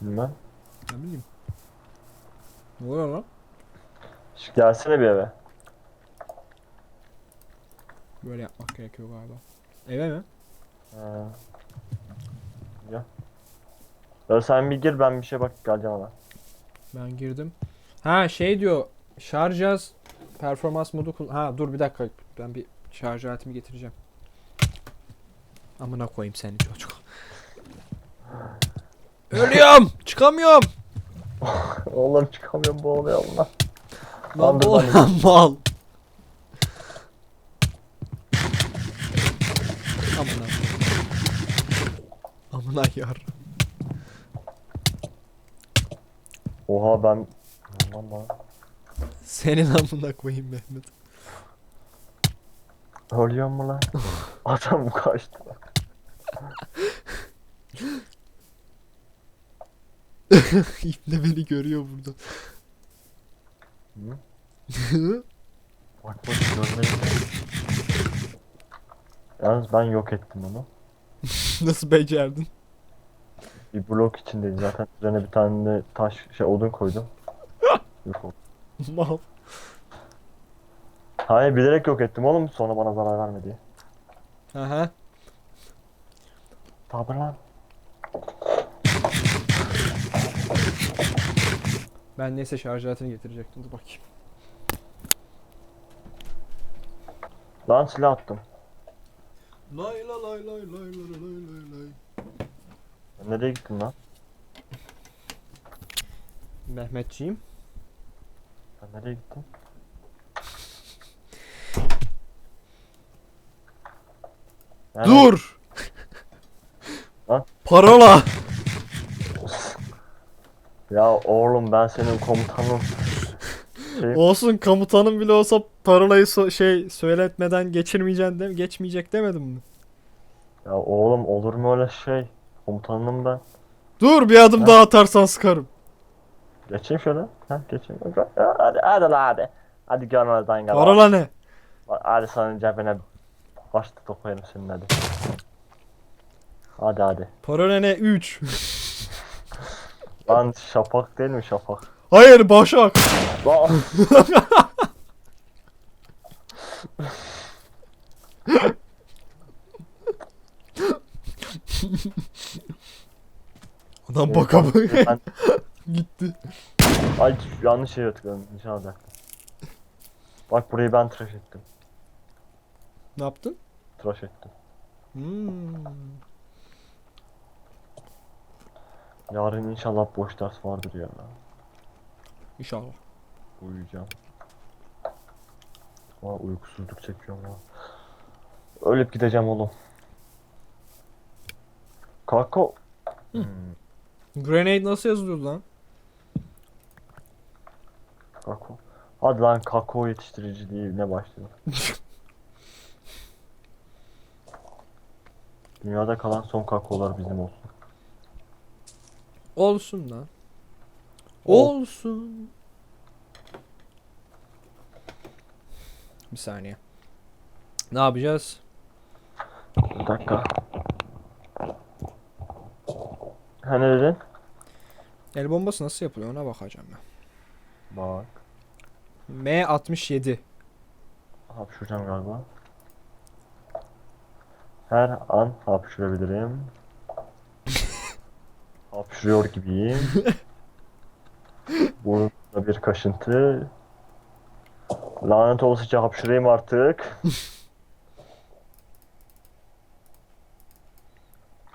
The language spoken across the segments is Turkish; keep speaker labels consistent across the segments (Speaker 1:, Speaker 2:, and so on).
Speaker 1: Bilmem.
Speaker 2: Ne bileyim. Ne oluyor lan?
Speaker 1: Şu gelsene bir eve.
Speaker 2: Böyle yapmak gerekiyor galiba. Eve mi?
Speaker 1: Ha. Ya. Ya sen bir gir ben bir şey bak geleceğim ona.
Speaker 2: Ben girdim. Ha şey diyor. Şarj az performans modu kul- Ha dur bir dakika. Ben bir şarj aletimi getireceğim. Amına koyayım seni çocuk. Ölüyorum. Çıkamıyorum.
Speaker 1: Oğlum çıkamıyorum bu oluyor Allah.
Speaker 2: Lan
Speaker 1: beni.
Speaker 2: olan mal. Amına. Amına yar.
Speaker 1: Oha ben... Aman lan.
Speaker 2: Senin amına koyayım Mehmet.
Speaker 1: Ölüyor mu lan? Adam kaçtı.
Speaker 2: İpne beni görüyor burada.
Speaker 1: Hı? Bak bak görmeyin. Yalnız ben yok ettim onu.
Speaker 2: Nasıl becerdin?
Speaker 1: Bir blok içindeydi zaten. Üzerine bir tane de taş şey odun koydum. Yok oldu.
Speaker 2: Mal.
Speaker 1: Hayır bilerek yok ettim oğlum sonra bana zarar verme diye.
Speaker 2: Aha.
Speaker 1: Tabi lan.
Speaker 2: Ben neyse şarj aletini getirecektim. Dur bakayım.
Speaker 1: Lan silah attım.
Speaker 2: Lay la lay lay lay lay lay lay lay.
Speaker 1: Nereye gittin lan?
Speaker 2: Mehmetciğim.
Speaker 1: Sen nereye gittin? Nerede?
Speaker 2: Dur.
Speaker 1: Lan?
Speaker 2: Parola.
Speaker 1: Ya oğlum ben senin komutanın. Şey,
Speaker 2: Olsun komutanım bile olsa parolayı so- şey söyletmeden geçirmeyeceksin de geçmeyecek demedim mi?
Speaker 1: ya oğlum olur mu öyle şey? Komutanım ben.
Speaker 2: Dur bir adım
Speaker 1: Ha?
Speaker 2: daha atarsan sıkarım.
Speaker 1: Geçeyim şöyle. Ha geçeyim. Ya, Hadi hadi la hadi. Hadi görmezden gel.
Speaker 2: Parola ne?
Speaker 1: Hadi senin cebine başta koyarım senin hadi. Hadi hadi.
Speaker 2: Parola ne? 3.
Speaker 1: Lan şafak değil mi şafak?
Speaker 2: Hayır Başak.
Speaker 1: Lan.
Speaker 2: Adam baka baka
Speaker 1: Ben-
Speaker 2: gitti.
Speaker 1: Ay yanlış şeye tıkladım. Alacaktım. Bak burayı ben tıraş ettim.
Speaker 2: Ne yaptın?
Speaker 1: Tıraş ettim.
Speaker 2: Hmm.
Speaker 1: Yarın inşallah boş ders vardır ya.
Speaker 2: İnşallah.
Speaker 1: Uyuyacağım. Ama uykusuzluk çekiyorum ya. Ölüp gideceğim oğlum. Kako. Hmm,
Speaker 2: Grenade nasıl yazılıyor lan?
Speaker 1: kako. Hadi lan kakao yetiştiriciliği ne başlıyor? Dünyada kalan son kakaolar bizim olsun.
Speaker 2: Olsun lan.
Speaker 1: Ol.
Speaker 2: Olsun. Bir saniye. Ne yapacağız?
Speaker 1: Bir dakika. Ha ne dedin?
Speaker 2: El bombası nasıl yapılıyor ona bakacağım ben.
Speaker 1: Bak.
Speaker 2: M67.
Speaker 1: Hapşuracağım galiba. Her an hapşurabilirim. Hapşuruyor gibiyim. Burnumda bir kaşıntı. Lanet olasıca hapşurayım artık.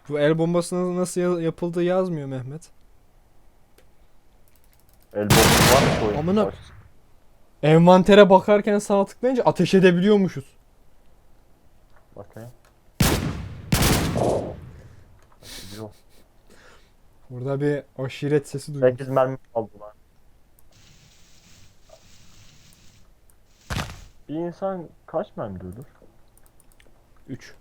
Speaker 2: Bu el bombası nasıl ya- yapıldığı yazmıyor Mehmet.
Speaker 1: El bombası var mı koyun?
Speaker 2: Amına- Envantere bakarken sağ tıklayınca ateş edebiliyormuşuz.
Speaker 1: Bakayım. Yok.
Speaker 2: Burada bir aşiret sesi duydum.
Speaker 1: 8 mermi kaldı lan. Bir insan kaç mermi ölür?
Speaker 2: 3.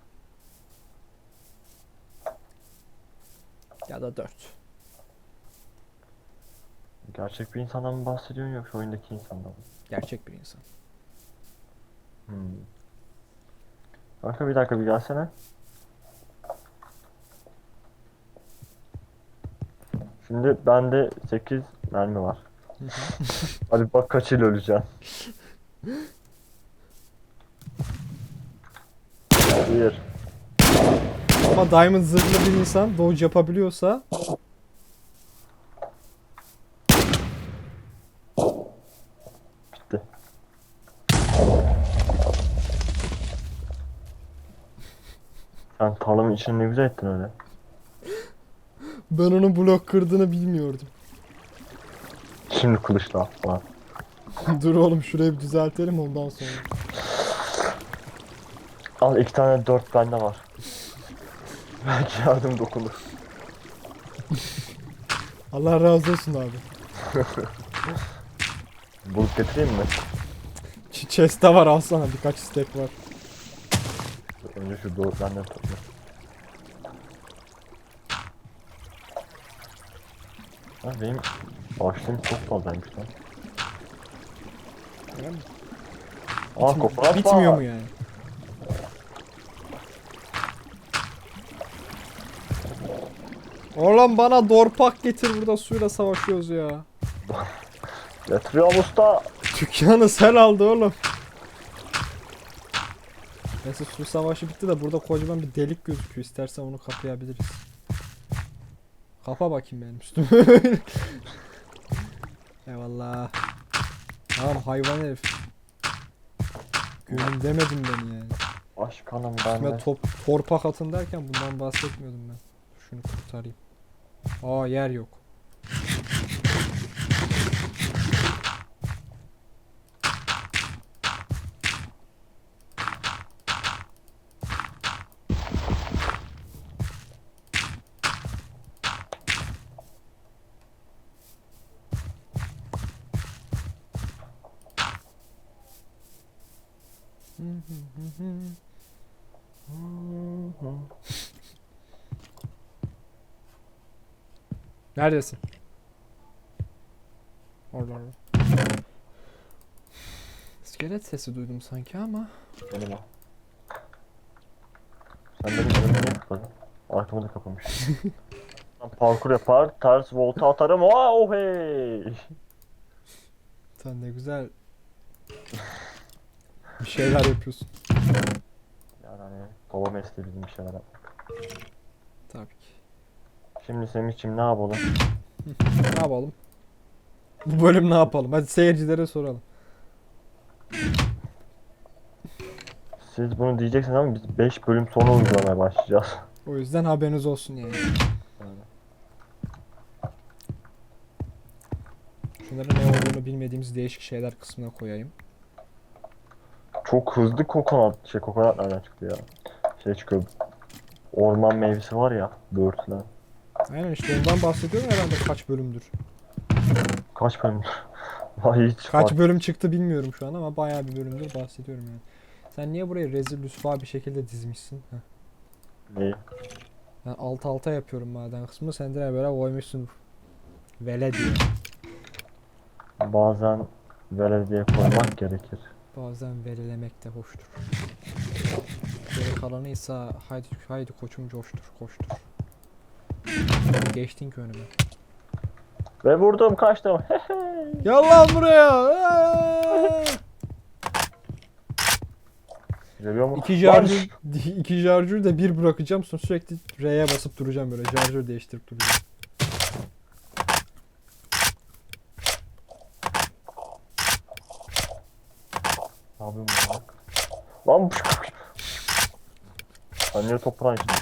Speaker 2: Ya da 4.
Speaker 1: Gerçek bir insandan mı bahsediyorsun yoksa oyundaki insandan mı?
Speaker 2: Gerçek bir insan.
Speaker 1: Hmm. Kanka bir dakika bir gelsene. Şimdi bende 8 mermi var. Hadi bak kaçıyla öleceğim. Bir.
Speaker 2: Ama Diamond zırhlı bir insan dodge yapabiliyorsa
Speaker 1: Bitti. Sen tarlamın içini ne güzel ettin öyle.
Speaker 2: Ben onun blok kırdığını bilmiyordum.
Speaker 1: Şimdi kılıçla falan.
Speaker 2: Dur oğlum şurayı bir düzeltelim ondan sonra.
Speaker 1: Al iki tane dört bende var. Belki yardım dokunur.
Speaker 2: Allah razı olsun abi.
Speaker 1: Bulup getireyim mi?
Speaker 2: Ç- Chest'te var alsana birkaç stack var.
Speaker 1: Önce şu dört benden topla. Ha benim başlığım çok fazlaymış lan. Aa
Speaker 2: Bitmi-
Speaker 1: kokonat
Speaker 2: Bitmiyor mu yani? Oğlum bana dorpak getir burada suyla savaşıyoruz ya.
Speaker 1: Getiriyorum usta.
Speaker 2: Dükkanı sel aldı oğlum. Neyse su savaşı bitti de burada kocaman bir delik gözüküyor. İstersen onu kapayabiliriz. Kapa bakayım benim üstüme. Eyvallah. Tamam hayvan herif. Gönül demedim beni yani.
Speaker 1: Başkanım
Speaker 2: Üstüme
Speaker 1: bende.
Speaker 2: top, torpak atın derken bundan bahsetmiyordum ben. Şunu kurtarayım. Aa yer yok. Neredesin? Orada orada. İskelet sesi duydum sanki ama.
Speaker 1: Benim o. Sen benim önümü niye kapadın? Arkamı da kapamış. Ben Parkur yapar, ters volta atarım. Aa, oh hey.
Speaker 2: Sen ne güzel bir şeyler yapıyorsun.
Speaker 1: Yani hani baba mesleği bizim bir şeyler yapmak.
Speaker 2: Tabii ki.
Speaker 1: Şimdi Semih'cim ne yapalım?
Speaker 2: Ne yapalım? Bu bölüm ne yapalım? Hadi seyircilere soralım.
Speaker 1: Siz bunu diyeceksiniz ama biz 5 bölüm sonra uygulamaya başlayacağız.
Speaker 2: O yüzden haberiniz olsun yani. Şunları ne olduğunu bilmediğimiz değişik şeyler kısmına koyayım.
Speaker 1: Çok hızlı kokonat, şey kokonat nereden çıktı ya? Şey çıkıyor. Orman meyvesi var ya, böğürtlen.
Speaker 2: Aynen işte ondan bahsediyorum herhalde kaç bölümdür.
Speaker 1: Kaç bölüm? Vay hiç
Speaker 2: Kaç
Speaker 1: fark-
Speaker 2: bölüm çıktı bilmiyorum şu an ama bayağı bir bölümdür bahsediyorum yani. Sen niye burayı rezil rüsva bir şekilde dizmişsin? Heh.
Speaker 1: Neyi?
Speaker 2: Ben alt alta yapıyorum maden kısmını sen de böyle koymuşsun. Vele diye.
Speaker 1: Bazen belediye koymak gerekir.
Speaker 2: Bazen velilemek de hoştur. Geri kalanıysa haydi haydi koçum coştur koştur. Geçtin ki önüme.
Speaker 1: Ve vurdum kaçtım.
Speaker 2: Gel lan buraya. Aa!
Speaker 1: Geliyor mu?
Speaker 2: İki charger, iki charger de bir bırakacağım sonra sürekli R'ye basıp duracağım böyle charger değiştirip duracağım.
Speaker 1: Ne yapıyorum ben bak. Lan Sen niye toprağın içinde?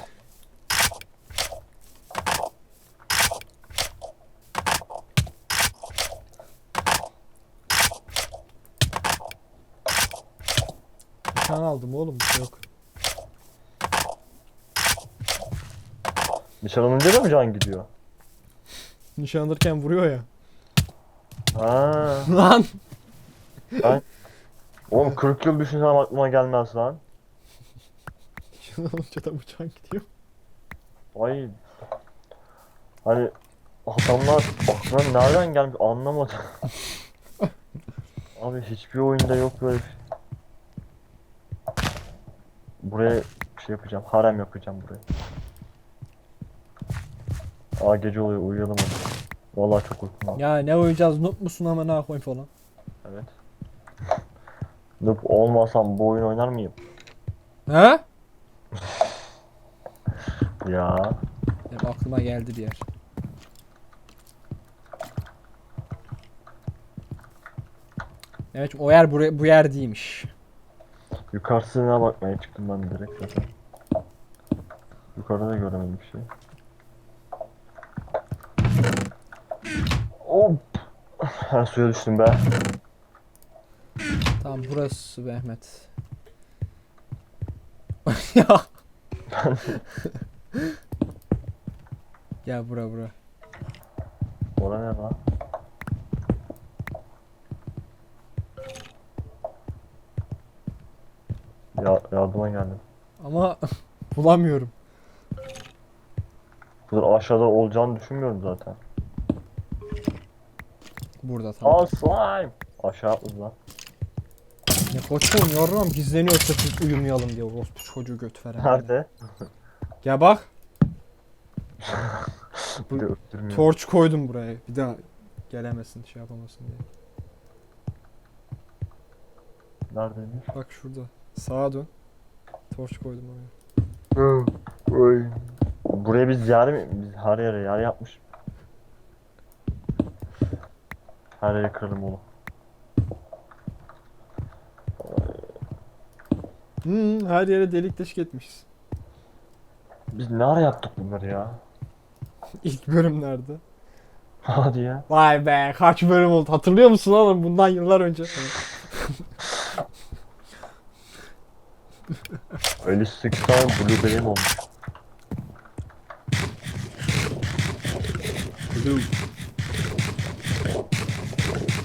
Speaker 2: Nişan aldım oğlum bir şey yok.
Speaker 1: Nişan alınca da mı can gidiyor?
Speaker 2: Nişan alırken vuruyor ya.
Speaker 1: Ha.
Speaker 2: Lan!
Speaker 1: Oğlum 40 yıl düşünsem aklıma gelmez lan.
Speaker 2: Nişan alınca da bıçağın gidiyor.
Speaker 1: Ay. Hani adamlar aklına nereden gelmiş anlamadım. Abi hiçbir oyunda yok böyle bir şey. Buraya şey yapacağım, harem yapacağım buraya. Aa gece oluyor, uyuyalım hadi. Vallahi çok uykum var.
Speaker 2: Ya ne oynayacağız? Noob musun ama ne koyayım falan.
Speaker 1: Evet. Noob olmasam bu oyun oynar mıyım?
Speaker 2: He?
Speaker 1: Ya.
Speaker 2: Hep aklıma geldi bir yer. Evet o yer buraya, bu yer değilmiş.
Speaker 1: Yukarısına bakmaya çıktım ben direkt zaten. Yukarıda da göremedim bir şey. Hop. Ha suya düştüm be.
Speaker 2: Burası Mehmet. ya. ya bura bura.
Speaker 1: Ora ne lan? Ya yardıma geldim.
Speaker 2: Ama bulamıyorum.
Speaker 1: Dur aşağıda olacağını düşünmüyorum zaten.
Speaker 2: Burada tamam.
Speaker 1: Al slime. Aşağı atladı lan.
Speaker 2: Koçum yorram gizleniyor sırf uyumayalım diye orospu çocuğu göt veren.
Speaker 1: Nerede?
Speaker 2: Gel bak.
Speaker 1: Öptürmüyor.
Speaker 2: Torç koydum buraya. Bir daha gelemesin şey yapamasın diye.
Speaker 1: Neredeymiş?
Speaker 2: Bak şurada. Sağa dön. Torç koydum oraya.
Speaker 1: Oy. Buraya biz yer mi? Biz her yere yer yapmış. Her yere kırdım onu.
Speaker 2: Hmm, her yere delik deşik etmişiz.
Speaker 1: Biz ne ara yaptık bunları ya?
Speaker 2: İlk bölümlerde.
Speaker 1: Hadi ya.
Speaker 2: Vay be kaç bölüm oldu. Hatırlıyor musun oğlum bundan yıllar önce.
Speaker 1: Öyle 8 tane blueberry'm olmuş.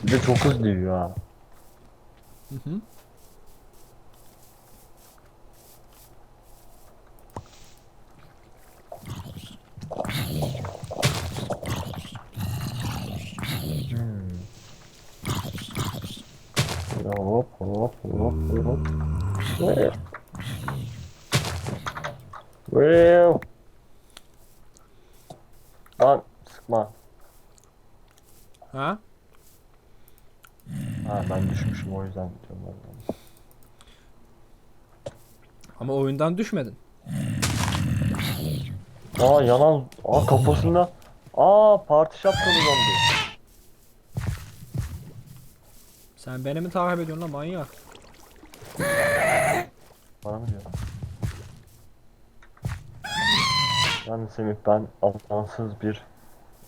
Speaker 1: Bir de çok hızlı yiyor ha.
Speaker 2: Hı hı.
Speaker 1: Hmm. Hop hop hop hop. Wow. Lan sıkma.
Speaker 2: Ha?
Speaker 1: Ha ben düşmüşüm o yüzden diyorum ben.
Speaker 2: Ama oyundan düşmedin.
Speaker 1: Aa yanan aa kafasında aa parti şapkalı zombi.
Speaker 2: Sen beni mi takip ediyorsun lan manyak?
Speaker 1: Bana mı diyor? Yani Semih ben Allahsız bir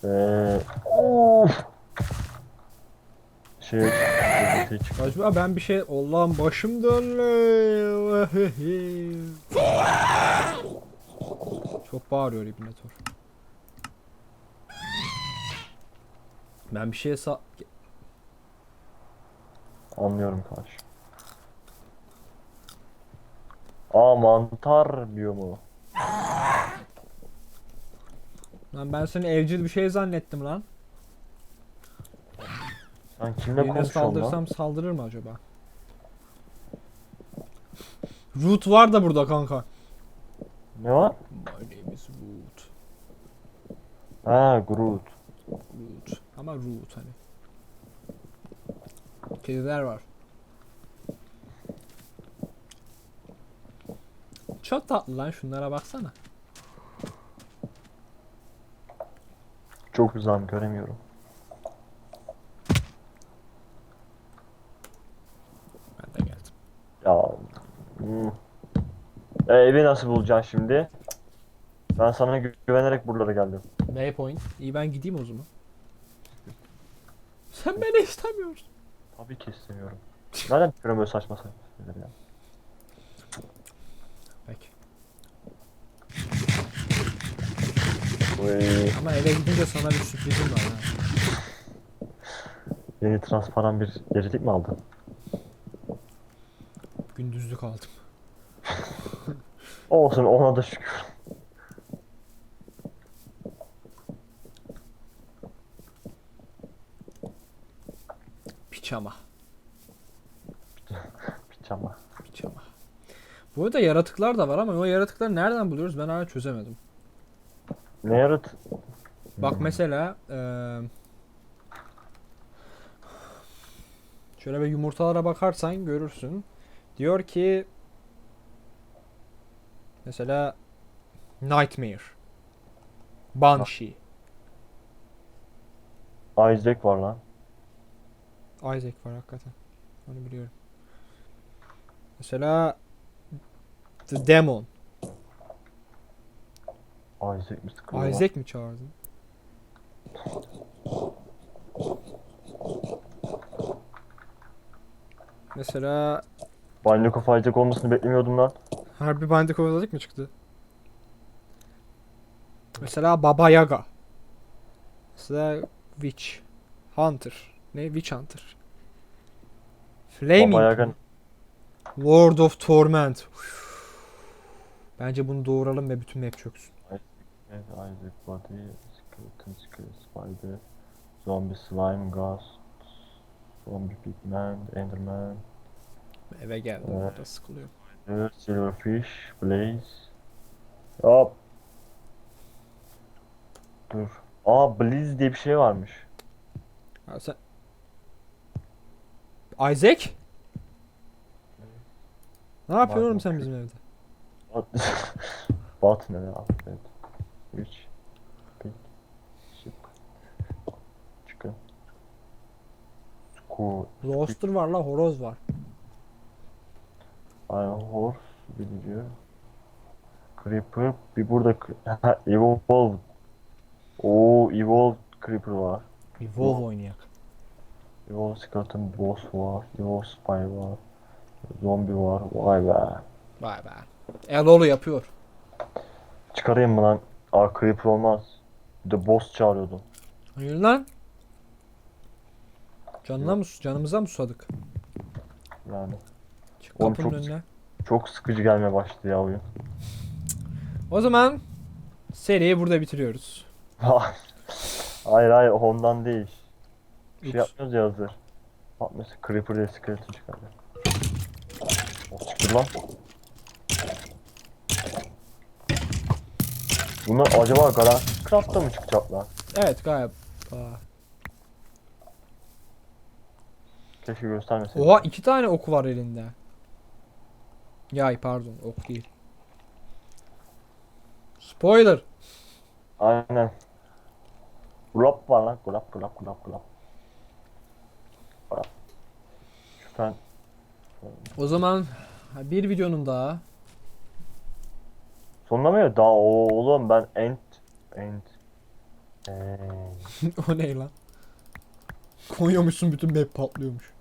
Speaker 1: eee of şey gazeteye çıktım.
Speaker 2: Acaba ben bir şey Allah'ım başım dönüyor. Çok bağırıyor İbn Tor. Ben bir şeye sa...
Speaker 1: Anlıyorum karşı. Aa mantar biyomu.
Speaker 2: Lan ben seni evcil bir şey zannettim lan.
Speaker 1: Sen kimle
Speaker 2: Birine
Speaker 1: konuşuyorsun lan?
Speaker 2: saldırsam saldırır mı acaba? Root var da burada kanka.
Speaker 1: Ne var?
Speaker 2: My name is Root.
Speaker 1: Ha Groot.
Speaker 2: Root. Ama Root hani. Kediler var. Çok tatlı lan şunlara baksana.
Speaker 1: Çok uzağım göremiyorum.
Speaker 2: Ben de geldim.
Speaker 1: Ya. hmm. E, evi nasıl bulacaksın şimdi? Ben sana gü- güvenerek buralara geldim.
Speaker 2: Waypoint. İyi ben gideyim o zaman. Sen beni istemiyorsun.
Speaker 1: Tabii ki istemiyorum. Nereden çıkıyorum böyle saçma saçma şeyleri ya? Oy,
Speaker 2: Ama eve gidince sana bir sürprizim var ha.
Speaker 1: yeni transparan bir gecelik mi aldın?
Speaker 2: Gündüzlük aldım.
Speaker 1: Olsun ona da şükür.
Speaker 2: Piçama.
Speaker 1: Piçama.
Speaker 2: Piçama. Bu arada yaratıklar da var ama o yaratıkları nereden buluyoruz ben hala çözemedim.
Speaker 1: Ne yarat?
Speaker 2: Bak mesela eee, şöyle bir yumurtalara bakarsan görürsün. Diyor ki mesela Nightmare Banshee
Speaker 1: Isaac var lan.
Speaker 2: Isaac var hakikaten. Onu biliyorum. Mesela The Demon.
Speaker 1: Isaac mi sıkılıyor?
Speaker 2: Isaac mi çağırdın? Mesela
Speaker 1: Binding of Isaac olmasını beklemiyordum lan.
Speaker 2: harbi Bandicoot Isaac mi çıktı? Mesela Baba Yaga. Mesela Witch. Hunter. Ne? Witch Hunter. Flaming.
Speaker 1: Baba Yaga
Speaker 2: Lord of Torment. Bence bunu doğuralım ve bütün map çöksün.
Speaker 1: Evet, Isaac Body, Skeleton, Skeleton, Spider, Zombie Slime, Ghost, Zombie Pigman, Enderman,
Speaker 2: Eve geldim.
Speaker 1: Evet.
Speaker 2: Burada sıkılıyorum.
Speaker 1: Spider, Silverfish, Blaze. Hop. Dur. Aa Blaze diye bir şey varmış.
Speaker 2: Ha, sen... Isaac? Ne yapıyorsun oğlum sen bizim evde?
Speaker 1: Bat ne ya? Evet. 3 Pig Sheep Chicken Squid
Speaker 2: Roaster var la horoz var.
Speaker 1: Iron Horse biliyor. Creeper bir burada ha, Evolve Oo Evolve Creeper var.
Speaker 2: Evolve oynayak.
Speaker 1: Evolve Skeleton Boss var. Evolve Spy var. Zombi var. Vay be.
Speaker 2: Vay be. Elolu yapıyor.
Speaker 1: Çıkarayım mı lan? Aa Creeper olmaz. Bir de boss çağırıyordum.
Speaker 2: Hayır lan. Canına mı, canımıza mı susadık?
Speaker 1: Yani.
Speaker 2: Çık
Speaker 1: Oğlum
Speaker 2: kapının
Speaker 1: çok
Speaker 2: önüne.
Speaker 1: Çok sıkıcı gelmeye başladı ya oyun.
Speaker 2: O zaman seriyi burada bitiriyoruz.
Speaker 1: hayır hayır ondan değil. Bir şey
Speaker 2: Ups.
Speaker 1: yapmıyoruz ya hazır. Bak mesela Creeper diye skeleton çıkardı. O çıktı lan. Bunlar acaba Galactic Craft'ta mı çıkacak lan?
Speaker 2: Evet. Aa.
Speaker 1: Keşke göstermeseydim.
Speaker 2: Oha iki tane ok var elinde. Yay pardon ok değil. Spoiler.
Speaker 1: Aynen. Glop var lan. Glop glop glop glop.
Speaker 2: O zaman bir videonun daha.
Speaker 1: Sonunda mı ya? Daha oğlum ben end end end.
Speaker 2: o ne lan? Koyuyormuşsun bütün map patlıyormuş.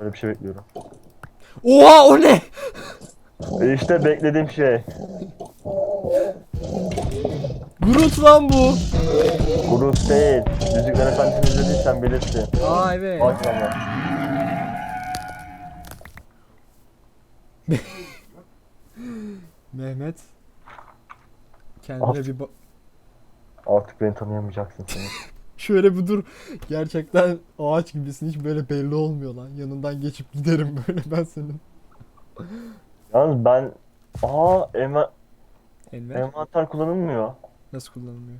Speaker 1: Öyle bir şey bekliyorum.
Speaker 2: Oha o ne?
Speaker 1: E işte beklediğim şey.
Speaker 2: Groot lan bu.
Speaker 1: Groot değil. Yüzükler Efendisi'ni izlediysen bilirsin.
Speaker 2: Aa evet.
Speaker 1: Bak ama.
Speaker 2: Mehmet. Kendine
Speaker 1: Af-
Speaker 2: bir ba-
Speaker 1: Artık beni tanıyamayacaksın sen.
Speaker 2: Şöyle bir dur. Gerçekten ağaç gibisin. Hiç böyle belli olmuyor lan. Yanından geçip giderim böyle ben senin.
Speaker 1: Yalnız ben... Aa enva
Speaker 2: Enver
Speaker 1: envanter kullanılmıyor.
Speaker 2: nasıl kullanılıyor?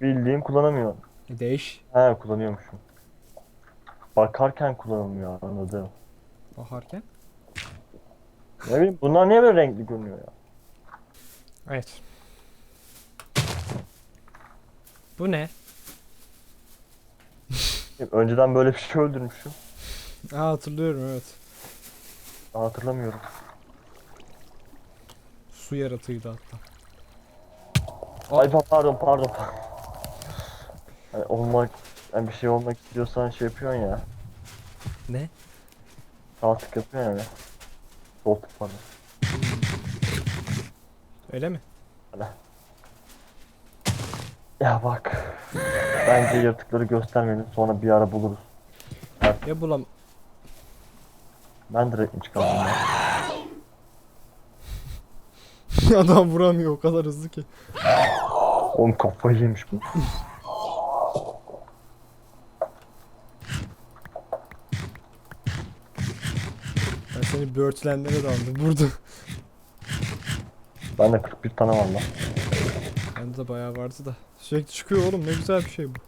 Speaker 1: Bildiğim kullanamıyor.
Speaker 2: E, değiş.
Speaker 1: He kullanıyormuşum. Bakarken kullanılmıyor anladım.
Speaker 2: Bakarken.
Speaker 1: Ne bileyim bunlar niye böyle renkli görünüyor ya?
Speaker 2: Evet. Bu ne?
Speaker 1: Önceden böyle bir şey öldürmüşüm.
Speaker 2: Aa hatırlıyorum evet.
Speaker 1: Daha hatırlamıyorum.
Speaker 2: Su yaratığıydı hatta.
Speaker 1: Ay pa- pardon pardon. Hani olmak, yani bir şey olmak istiyorsan şey yapıyorsun ya.
Speaker 2: Ne?
Speaker 1: Sağ tık yapıyorsun yani. Sol tık pardon.
Speaker 2: Öyle mi?
Speaker 1: Ya bak. Bence yırtıkları göstermeyelim sonra bir ara buluruz.
Speaker 2: Ya bulam.
Speaker 1: Ben direkt mi çıkardım ya?
Speaker 2: Adam vuramıyor o kadar hızlı ki.
Speaker 1: Oğlum kafayı yemiş bu.
Speaker 2: Ben seni Birdland'lere de aldım. Burada.
Speaker 1: Bende 41 tane var lan.
Speaker 2: Bende de bayağı vardı da. Sürekli çıkıyor oğlum ne güzel bir şey bu.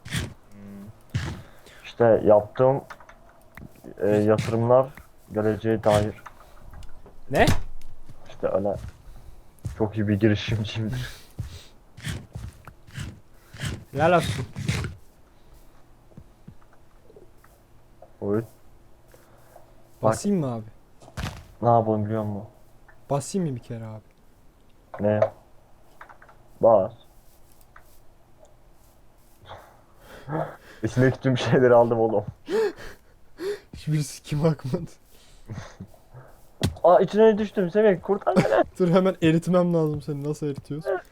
Speaker 1: İşte yaptığım e, yatırımlar geleceğe dair.
Speaker 2: Ne?
Speaker 1: İşte öyle çok iyi bir girişimciyimdir.
Speaker 2: Helal olsun.
Speaker 1: Oy.
Speaker 2: Basayım mı abi?
Speaker 1: Ne yapalım biliyor musun?
Speaker 2: Basayım mı bir kere abi?
Speaker 1: Ne? Bas. İçindeki tüm şeyleri aldım oğlum.
Speaker 2: Hiçbirisi kim bakmadı.
Speaker 1: Aa içine düştüm Semih kurtar beni.
Speaker 2: Dur hemen eritmem lazım seni. Nasıl eritiyoruz?
Speaker 1: Lan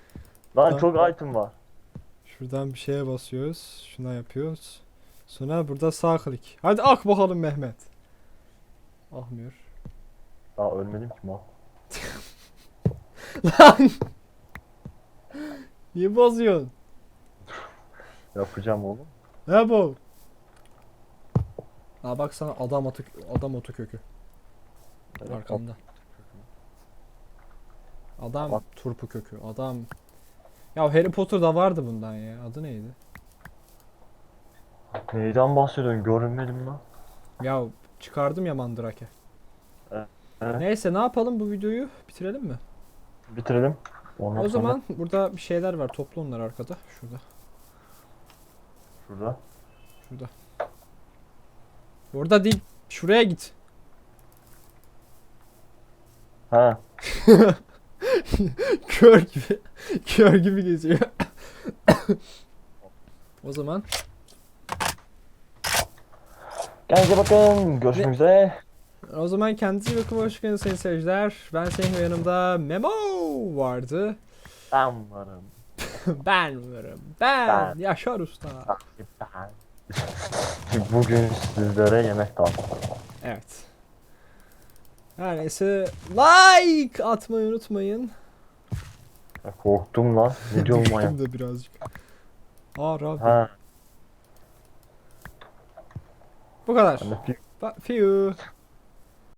Speaker 2: Tamam.
Speaker 1: çok item var.
Speaker 2: Şuradan bir şeye basıyoruz. Şuna yapıyoruz. Sonra burada sağ klik. Hadi ak bakalım Mehmet. Akmıyor.
Speaker 1: Daha ölmedim ki mal.
Speaker 2: Lan! Niye bozuyorsun?
Speaker 1: Yapacağım oğlum.
Speaker 2: Ne bu? Aa bak sana adam atı adam otu kökü arkamda. Adam
Speaker 1: Bak.
Speaker 2: turpu kökü. Adam Ya Harry Potter'da vardı bundan ya. Adı neydi?
Speaker 1: Neyden bahsediyorsun? Görünmedim lan.
Speaker 2: Ya çıkardım ya Mandrake.
Speaker 1: Evet.
Speaker 2: Neyse ne yapalım bu videoyu bitirelim mi?
Speaker 1: Bitirelim. Ondan
Speaker 2: o
Speaker 1: sonra
Speaker 2: zaman burada bir şeyler var. Topla onlar arkada. Şurada.
Speaker 1: şurada.
Speaker 2: Şurada. Orada değil. Şuraya git.
Speaker 1: Ha.
Speaker 2: Kör gibi. Kör gibi geziyor. o zaman
Speaker 1: Kendinize bakın. Görüşmek üzere.
Speaker 2: O zaman kendinize bakın hoş geldiniz sayın seyirciler. Ben senin yanımda Memo vardı.
Speaker 1: Ben varım.
Speaker 2: ben varım. Ben,
Speaker 1: Ben.
Speaker 2: Yaşar Usta.
Speaker 1: Ben. Bugün sizlere yemek dağıtacağım.
Speaker 2: Evet. Her neyse like atmayı unutmayın.
Speaker 1: Ya Korktum lan. Ne diyorum manyak.
Speaker 2: De birazcık. Aa Rabbi.
Speaker 1: Ha.
Speaker 2: Bu kadar. Fiu.